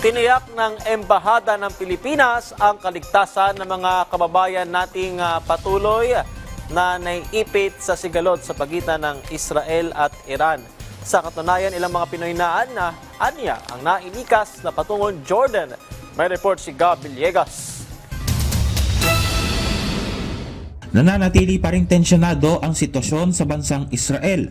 Tiniyak ng Embahada ng Pilipinas ang kaligtasan ng mga kababayan nating ah, patuloy na naiipit sa sigalot sa pagitan ng Israel at Iran. Sa katunayan, ilang mga Pinoy na na anya ang nailikas na patungong Jordan. May report si Gab Villegas. Nananatili pa rin tensyonado ang sitwasyon sa bansang Israel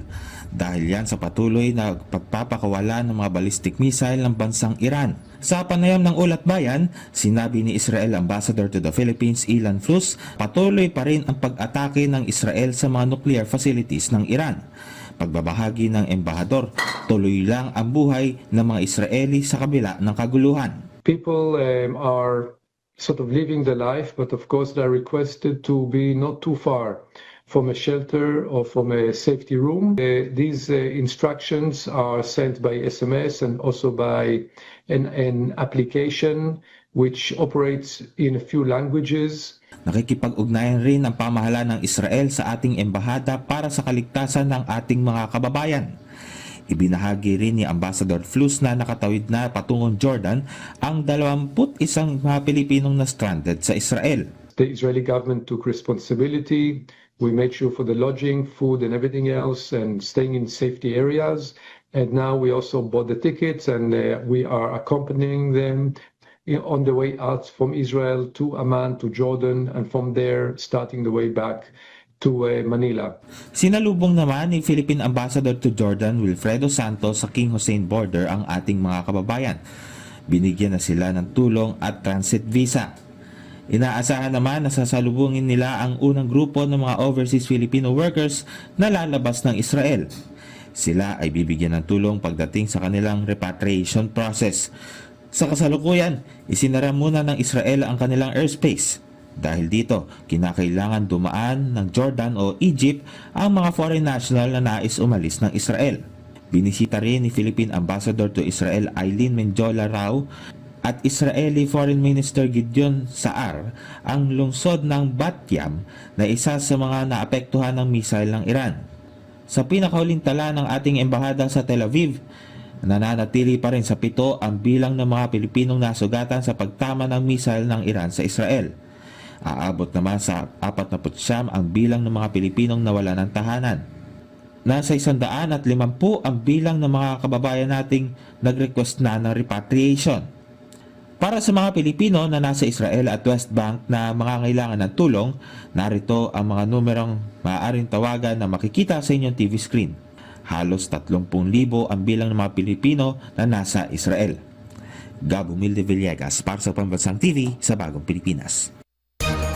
dahil yan sa patuloy na pagpapakawala ng mga ballistic missile ng bansang Iran. Sa panayam ng Ulat Bayan, sinabi ni Israel Ambassador to the Philippines Ilan Flus, patuloy pa rin ang pag-atake ng Israel sa mga nuclear facilities ng Iran. Pagbabahagi ng embahador, tuloy lang ang buhay ng mga Israeli sa kabila ng kaguluhan. people um, are sort of living the life, but of course they're requested to be not too far from a shelter or from a safety room. Uh, these uh, instructions are sent by SMS and also by an, an application which operates in a few languages. Nakikipag-ugnayan rin ang pamahalaan ng Israel sa ating embahada para sa kaligtasan ng ating mga kababayan. Ibinahagi rin ni Ambassador Flus na nakatawid na patungong Jordan ang 21 mga Pilipinong na stranded sa Israel. The Israeli government took responsibility. We made sure for the lodging, food, and everything else, and staying in safety areas. And now we also bought the tickets, and uh, we are accompanying them on the way out from Israel to Amman to Jordan, and from there starting the way back to uh, Manila. Sinalubong naman ni Philippine Ambassador to Jordan Wilfredo Santos sa King Hussein border ang ating mga kababayan. Binigyan na sila ng tulong at transit visa. Inaasahan naman na sasalubungin nila ang unang grupo ng mga overseas Filipino workers na lalabas ng Israel. Sila ay bibigyan ng tulong pagdating sa kanilang repatriation process. Sa kasalukuyan, isinara muna ng Israel ang kanilang airspace. Dahil dito, kinakailangan dumaan ng Jordan o Egypt ang mga foreign national na nais umalis ng Israel. Binisita rin ni Philippine Ambassador to Israel Eileen Menjola Rao at Israeli Foreign Minister Gideon Saar ang lungsod ng Batyam na isa sa mga naapektuhan ng missile ng Iran. Sa pinakahuling tala ng ating embahada sa Tel Aviv, nananatili pa rin sa pito ang bilang ng mga Pilipinong nasugatan sa pagtama ng missile ng Iran sa Israel. Aabot naman sa 49 ang bilang ng mga Pilipinong nawala ng tahanan. Nasa 150 ang bilang ng mga kababayan nating nag-request na ng repatriation. Para sa mga Pilipino na nasa Israel at West Bank na mangangailangan ng tulong, narito ang mga numerong maaaring tawagan na makikita sa inyong TV screen. Halos 30,000 ang bilang ng mga Pilipino na nasa Israel. Gabo Milde Villegas para sa Pambansang TV sa Bagong Pilipinas.